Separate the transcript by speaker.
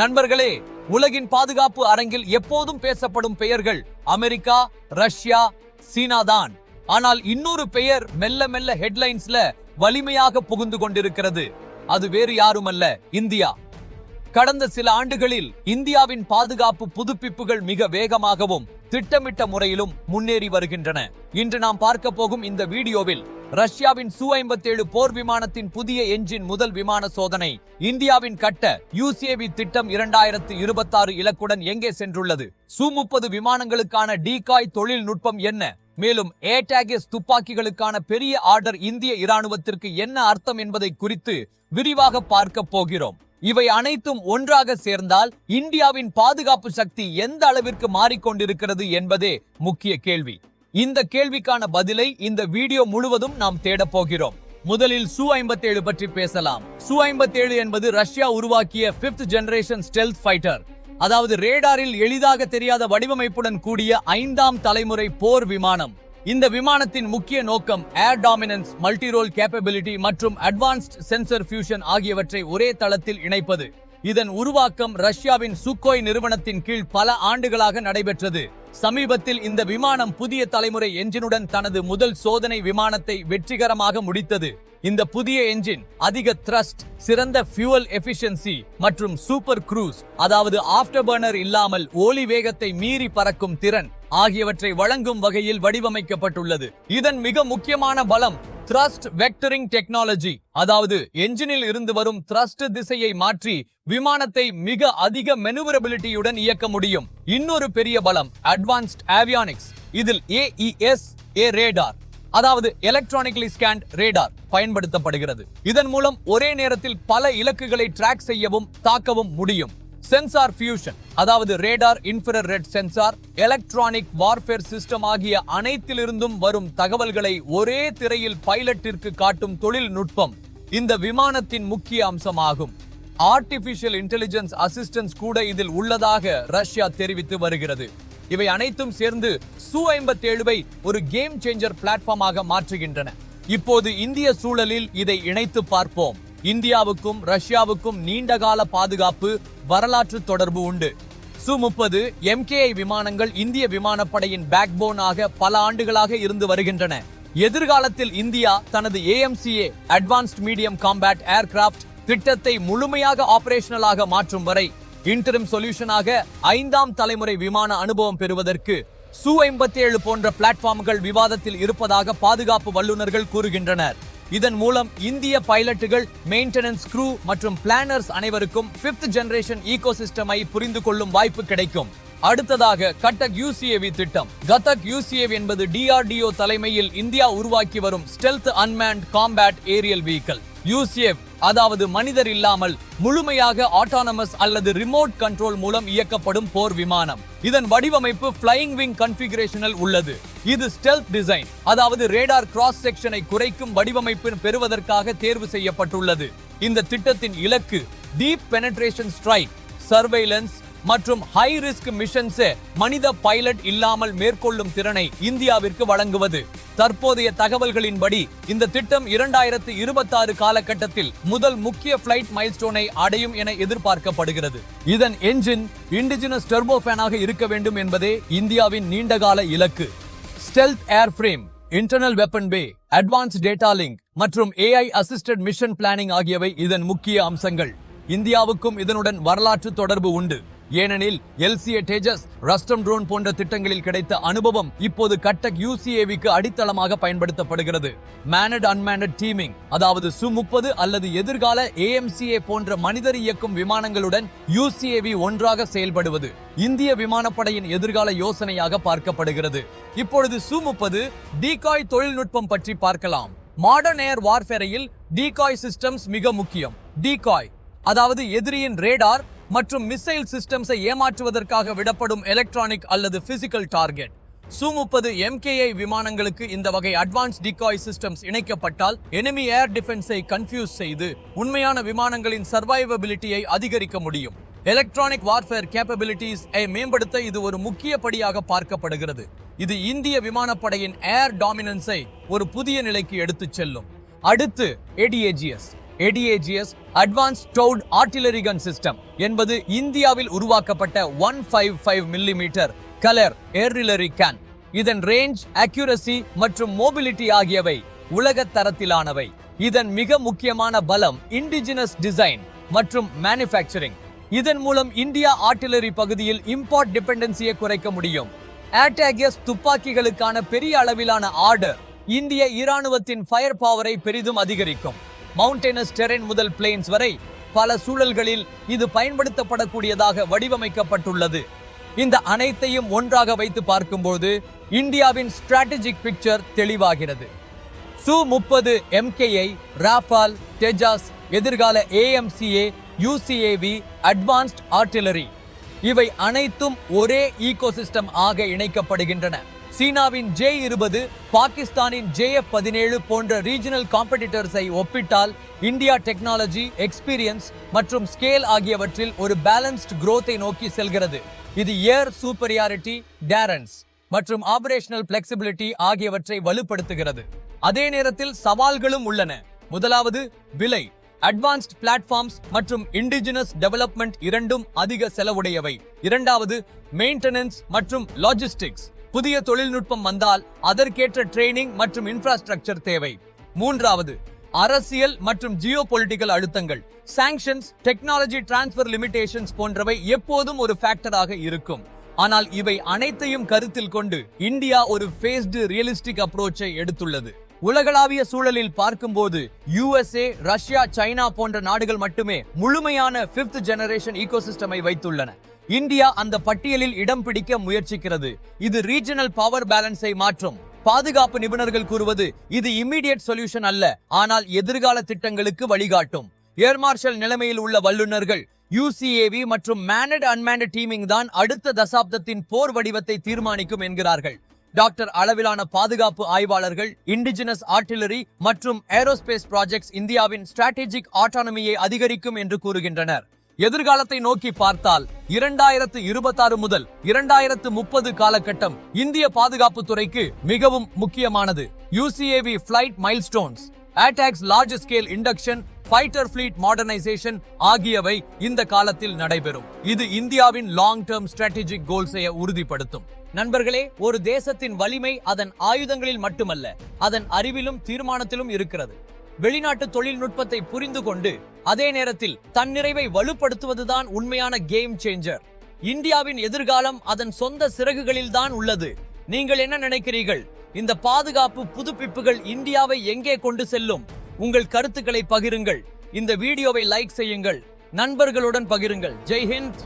Speaker 1: நண்பர்களே உலகின் பாதுகாப்பு அரங்கில் எப்போதும் பேசப்படும் பெயர்கள் அமெரிக்கா ரஷ்யா சீனா தான் ஆனால் இன்னொரு பெயர் மெல்ல மெல்ல ஹெட்லைன்ஸ்ல வலிமையாக புகுந்து கொண்டிருக்கிறது. அது வேறு யாருமல்ல இந்தியா. கடந்த சில ஆண்டுகளில் இந்தியாவின் பாதுகாப்பு புதுப்பிப்புகள் மிக வேகமாகவும் திட்டமிட்ட முறையிலும் முன்னேறி வருகின்றன. இன்று நாம் பார்க்க போகும் இந்த வீடியோவில் ரஷ்யாவின் சு ஐம்பத்தேழு போர் விமானத்தின் புதிய எஞ்சின் முதல் விமான சோதனை. இந்தியாவின் கட்ட யூசிஏவி திட்டம் இரண்டாயிரத்து இருபத்தாறு இலக்குடன் எங்கே சென்றுள்ளது? சு முப்பது விமானங்களுக்கான டீகாய் தொழில்நுட்பம் என்ன? மேலும் ஏடாகஸ் துப்பாக்கிகளுக்கான பெரிய ஆர்டர் இந்திய இராணுவத்திற்கு என்ன அர்த்தம் என்பதை குறித்து விரிவாக பார்க்க போகிறோம். இவை அனைத்தும் ஒன்றாக சேர்ந்தால் இந்தியாவின் பாதுகாப்பு சக்தி எந்த அளவிற்கு மாறிக்கொண்டிருக்கிறது என்பதே முக்கிய கேள்வி. இந்த கேள்விக்கான பதிலை இந்த வீடியோ முழுவதும் நாம் தேடப் போகிறோம். முதலில் சு ஐம்பத்தேழு பற்றி பேசலாம். சு ஐம்பத்தேழு என்பது ரஷ்யா உருவாக்கிய பிப்த் ஜெனரேஷன் ஸ்டெல்த் ஃபைட்டர் அதாவது ரேடாரில் எளிதாக தெரியாத வடிவமைப்புடன் கூடிய ஐந்தாம் தலைமுறை போர் விமானம். இந்த விமானத்தின் முக்கிய நோக்கம் ஏர் டாமினன்ஸ் மல்டிரோல் கேப்பபிலிட்டி மற்றும் அட்வான்ஸ்ட் சென்சர் ஃபியூஷன் ஆகியவற்றை ஒரே தளத்தில் இணைப்பது. இதன் உருவாக்கம் ரஷ்யாவின் சுக்கோய் நிறுவனத்தின் கீழ் பல ஆண்டுகளாக நடைபெற்றது. சமீபத்தில் இந்த விமானம் புதிய தலைமுறை என்ஜினுடன் தனது முதல் சோதனை விமானத்தை வெற்றிகரமாக முடித்தது. இந்த புதிய என்ஜின் அதிக த்ரஸ்ட் சிறந்த ஃபியூவல் எஃபிஷியன்சி மற்றும் சூப்பர் க்ரூஸ் அதாவது ஆஃப்டர் பர்னர் இல்லாமல் ஒலி வேகத்தை மீறி பறக்கும் திறன் ஆகியவற்றை வழங்கும் வகையில் வடிவமைக்கப்பட்டுள்ளது. இதன் மிக முக்கியமான பலம் த்ரஸ்ட் வெக்டரிங் டெக்னாலஜி அதாவது என்ஜினில் இருந்து வரும் த்ரஸ்ட் திசையை மாற்றி விமானத்தை மிக அதிக மெனுவரபிலிட்டியுடன் இயக்க முடியும். இன்னொரு பெரிய பலம் அட்வான்ஸ்ட் ஆவியானிக்ஸ் இதில் ஏஇஎஸ் ஏ ரேடார் அதாவது எலக்ட்ரானிக்லி ஸ்கேண்ட் ரேடார் பயன்படுத்தப்படுகிறது. இதன் மூலம் ஒரே நேரத்தில் பல இலக்குகளை டிராக் செய்யவும் தாக்கவும் முடியும். சென்சார் ஃபியூஷன் அதாவது radar infrared sensor electronic warfare system ஆகிய அனைத்திலிருந்தும் வரும் தகவல்களை ஒரே திரையில் பைலட்டிற்கு காட்டும் தொழில்நுட்பம் இந்த விமானத்தின் முக்கிய அம்சமாகும். ஆர்டிபிஷியல் இன்டெலிஜென்ஸ் அசிஸ்டன்ஸ் கூட இதில் உள்ளதாக ரஷ்யா தெரிவித்து வருகிறது. இவை அனைத்தும் சேர்ந்து சு ஐம்பத்தேழுவை ஒரு கேம் சேஞ்சர் பிளாட்ஃபார்மாக மாற்றுகின்றன. இப்போது இந்திய சூழலில் இதை இணைத்து பார்ப்போம். இந்தியாவுக்கும் ரஷ்யாவுக்கும் நீண்டகால பாதுகாப்பு வரலாற்று தொடர்பு உண்டு. சு முப்பது எம்கேஐ விமானங்கள் இந்திய விமானப்படையின் பேக்போனாக பல ஆண்டுகளாக இருந்து வருகின்றன. எதிர்காலத்தில் இந்தியா தனது AMCA advanced medium combat aircraft திட்டத்தை முழுமையாக ஆபரேஷனலாக மாற்றும் வரை இன்டரிம் சொல்யூஷனாக ஐந்தாம் தலைமுறை விமான அனுபவம் பெறுவதற்கு சு ஐம்பத்தி ஏழு போன்ற பிளாட்ஃபார்ம்கள் விவாதத்தில் இருப்பதாக பாதுகாப்பு வல்லுநர்கள் கூறுகின்றனர். இதன் மூலம் இந்திய பைலட்டுகள் மெயின்டெனன்ஸ் க்ரூ மற்றும் பிளானர்ஸ் அனைவருக்கும் பிப்த் ஜெனரேஷன் ஈகோ சிஸ்டமை புரிந்து கொள்ளும் வாய்ப்பு கிடைக்கும். அடுத்ததாக கட்டக் யூசிஏவி திட்டம். கதக் யூசிஏவி என்பது டிஆர்டிஓ தலைமையில் இந்தியா உருவாக்கி வரும் stealth unmanned combat aerial vehicle UCF அதாவது மனிதர் இல்லாமல் முழுமையாக ஆட்டானமஸ் அல்லது ரிமோட் கண்ட்ரோல் மூலம் இயக்கப்படும் போர் விமானம். இதன் வடிவமைப்பு பிளையிங் விங் கன்ஃபிகரேஷனில் உள்ளது. இது ஸ்டெல்த் டிசைன் அதாவது ரேடார் கிராஸ் செக்ஷனை குறைக்கும் வடிவமைப்பு பெறுவதற்காக தேர்வு செய்யப்பட்டுள்ளது. இந்த திட்டத்தின் இலக்கு டீப் பெனட்ரேஷன் ஸ்ட்ரைக் சர்வைலன்ஸ் மற்றும் ஹை ரிஸ்க் மிஷன்ஸ் மனித பைலட் இல்லாமல் மேற்கொள்ளும் திறனை இந்தியாவிற்கு வழங்குவது. தற்போதைய தகவல்களின்படி இந்த திட்டம் இரண்டாயிரத்து இருபத்தாறு காலகட்டத்தில் முதல் முக்கிய பிளைட் மைல்ஸ்டோனை அடையும் என எதிர்பார்க்கப்படுகிறது. இதன் என்ஜின் இண்டிஜினஸ் டர்போஃபேனாக இருக்க வேண்டும் என்பதே இந்தியாவின் நீண்டகால இலக்கு. Stealth airframe internal weapon bay advance data link மற்றும் ஏஐ அசிஸ்டட் மிஷன் பிளானிங் ஆகியவை இதன் முக்கிய அம்சங்கள். இந்தியாவுக்கும் இதனுடன் வரலாற்று தொடர்பு உண்டு. ஏனெனில் எல்சிஏ டேஜஸ் ரஸ்டம் ட்ரோன் போன்ற திட்டங்களில் கிடைத்த அனுபவம் இப்போது கட்டக் யூசிஏவிக்கு அடித்தளமாக பயன்படுத்தப்படுகிறது. மேனட் அன்மேனட் டீமிங் அதாவது சு முப்பது அல்லது எதிர்கால ஏஎம்சிஏ போன்ற மனிதர் இயக்கும் விமானங்களுடன் யூசிஏவி ஒன்றாக செயல்படுவது இந்திய விமானப்படையின் எதிர்கால யோசனையாக பார்க்கப்படுகிறது. இப்பொழுது சு முப்பது டீகாய் தொழில்நுட்பம் பற்றி பார்க்கலாம். மாடர்ன் ஏர் வார்ஃபேரையில் டீகாய் சிஸ்டம்ஸ் மிக முக்கியம். டீகாய் அதாவது எதிரியின் ரேடார் மற்றும் மிசைல் சிஸ்டம்ஸை ஏமாற்றுவதற்காக விடப்படும் எலக்ட்ரானிக் அல்லது பிசிக்கல் டார்கெட் சு முப்பது எம்கேஐ விமானங்களுக்கு இந்த வகை அட்வான்ஸ் டிகாய் சிஸ்டம்ஸ் இணைக்கப்பட்டால் எனிமி ஏர் டிஃபென்ஸை கன்ஃபியூஸ் செய்து உண்மையான விமானங்களின் சர்வைவபிலிட்டியை அதிகரிக்க முடியும். எலக்ட்ரானிக் வார்ஃபேர் கேப்பபிலிட்டிஸ் மேம்படுத்த இது ஒரு முக்கிய படியாக பார்க்கப்படுகிறது. இது இந்திய விமானப்படையின் ஏர் டாமினன்ஸை ஒரு புதிய நிலைக்கு எடுத்துச் செல்லும். அடுத்து ATAGS ATAGS advance towed artillery gun system என்பது இந்தியாவில் உருவாக்கப்பட்ட one five five millimetre calibre ஏர்ரிலரி gun இதன் ரேஞ்ச் அக்யூரசி மற்றும் மோபிலிட்டி ஆகியவை உலக தரத்திலானவை. இதன் மிக முக்கியமான பலம் இண்டிஜினஸ் டிசைன் மற்றும் மேனுஃபேக்சரிங் இதன் மூலம் இந்தியா ஆர்டிலரி பகுதியில் இம்போர்ட் டிபெண்டன்சியை குறைக்க முடியும். ஏர்டேகஸ் துப்பாக்கிகளுக்கான பெரிய அளவிலான ஆர்டர் இந்திய இராணுவத்தின் ஃபயர் பவரை பெரிதும் அதிகரிக்கும். மவுண்டெனஸ் டெரென் முதல் பிளேன்ஸ் வரை பல சூழல்களில் இது பயன்படுத்தப்படக்கூடியதாக வடிவமைக்கப்பட்டுள்ளது. இந்த அனைத்தையும் ஒன்றாக வைத்து பார்க்கும்போது இந்தியாவின் ஸ்ட்ராட்டஜிக் பிக்சர் தெளிவாகிறது. சு முப்பது எம்கேஐ ராஃபால் டெஜாஸ் எதிர்கால ஏஎம்சிஏ யூசிஏவி அட்வான்ஸ்ட் ஆர்டிலரி இவை அனைத்தும் ஒரே ஈகோசிஸ்டம் ஆக இணைக்கப்படுகின்றன. சீனாவின் ஜே இருபது பாகிஸ்தானின் ஜேஎஃப் பதினேழு போன்ற ரீஜனல் காம்படிட்டர்ஸை ஒப்பிட்டால் இந்தியா டெக்னாலஜி எக்ஸ்பீரியன்ஸ் மற்றும் ஸ்கேல் ஆகியவற்றில் ஒரு பேலன்ஸ்ட் குரோத்தை நோக்கி செல்கிறது. இது ஏர் சூப்பரியாரிட்டி டேரன்ஸ் மற்றும் ஆபரேஷனல் பிளெக்சிபிலிட்டி ஆகியவற்றை வலுப்படுத்துகிறது. அதே நேரத்தில் சவால்களும் உள்ளன. முதலாவது விலை. அட்வான்ஸ்ட் பிளாட்ஃபார்ம்ஸ் மற்றும் இண்டிஜினஸ் டெவலப்மெண்ட் இரண்டும் அதிக செலவுடையவை. இரண்டாவது மெயின்டெனன்ஸ் மற்றும் லாஜிஸ்டிக்ஸ். புதிய தொழில்நுட்பம் வந்தால் அதற்கேற்ற ட்ரைனிங் மற்றும் இன்ஃப்ராஸ்ட்ரக்சர் தேவை. மூன்றாவது அரசியல் மற்றும் ஜியோ பொலிட்டிக்கல் அழுத்தங்கள். சாங்ஷன்ஸ் டெக்னாலஜி டிரான்ஸ்பர் லிமிடேஷன்ஸ் போன்றவை எப்போதும் ஒரு ஃபேக்டராக இருக்கும். ஆனால் இவை அனைத்தையும் கருத்தில் கொண்டு இந்தியா ஒரு ஃபேஸ்டு ரியலிஸ்டிக் அப்ரோச்சை எடுத்துள்ளது. உலகளாவிய சூழலில் பார்க்கும்போது யுஎஸ்ஏ ரஷ்யா சைனா போன்ற நாடுகள் மட்டுமே முழுமையான பிப்த் ஜெனரேஷன் ஈகோசிஸ்டமை வைத்துள்ளன. இந்தியா அந்த பட்டியலில் இடம் பிடிக்க முயற்சிக்கிறது. இது ரீஜனல் பவர் பேலன்ஸை மாற்றும். பாதுகாப்பு நிபுணர்கள் கூறுவது இது இம்மிடியட் சொல்யூஷன் அல்ல ஆனால் எதிர்கால திட்டங்களுக்கு வழிகாட்டும். ஏர் மார்ஷல் நிலைமையில் உள்ள வல்லுநர்கள் யூசிஏவி மற்றும் மேனட் அன்மேனட் டீமிங் தான் அடுத்த தசாப்தத்தின் போர் வடிவத்தை தீர்மானிக்கும் என்கிறார்கள். டாக்டர் அளவிலான பாதுகாப்பு ஆய்வாளர்கள் இண்டிஜினஸ் ஆர்டிலரி மற்றும் ஏரோஸ்பேஸ் ப்ராஜெக்ட்ஸ் இந்தியாவின் ஸ்ட்ராட்டஜிக் ஆட்டானமியை அதிகரிக்கும் என்று கூறுகின்றனர். எதிர்காலத்தை நோக்கி பார்த்தால் இரண்டாயிரத்து இருபத்தாறு முதல் இரண்டாயிரத்து முப்பது காலகட்டம் இந்திய பாதுகாப்பு துறைக்கு மிகவும் முக்கியமானது. UCAV flight milestones attacks large scale induction fighter fleet modernisation ஆகியவை இந்த காலத்தில் நடைபெறும். இது இந்தியாவின் லாங் டேர்ம் ஸ்ட்ராட்டஜிக் கோல்ஸை உறுதிப்படுத்தும். நண்பர்களே ஒரு தேசத்தின் வலிமை அதன் ஆயுதங்களில் மட்டுமல்ல அதன் அறிவிலும் தீர்மானத்திலும் இருக்கிறது. வெளிநாட்டு தொழில்நுட்பத்தை புரிந்து கொண்டு அதே நேரத்தில் தன்னிறைவை வலுப்படுத்துவதுதான் உண்மையான கேம் சேஞ்சர் இந்தியாவின் எதிர்காலம் அதன் சொந்த சிறகுகளில் தான் உள்ளது. நீங்கள் என்ன நினைக்கிறீர்கள்? இந்த பாதுகாப்பு புதுப்பிப்புகள் இந்தியாவை எங்கே கொண்டு செல்லும்? உங்கள் கருத்துக்களை பகிருங்கள். இந்த வீடியோவை லைக் செய்யுங்கள். நண்பர்களுடன் பகிருங்கள். ஜெய் ஹிந்த்!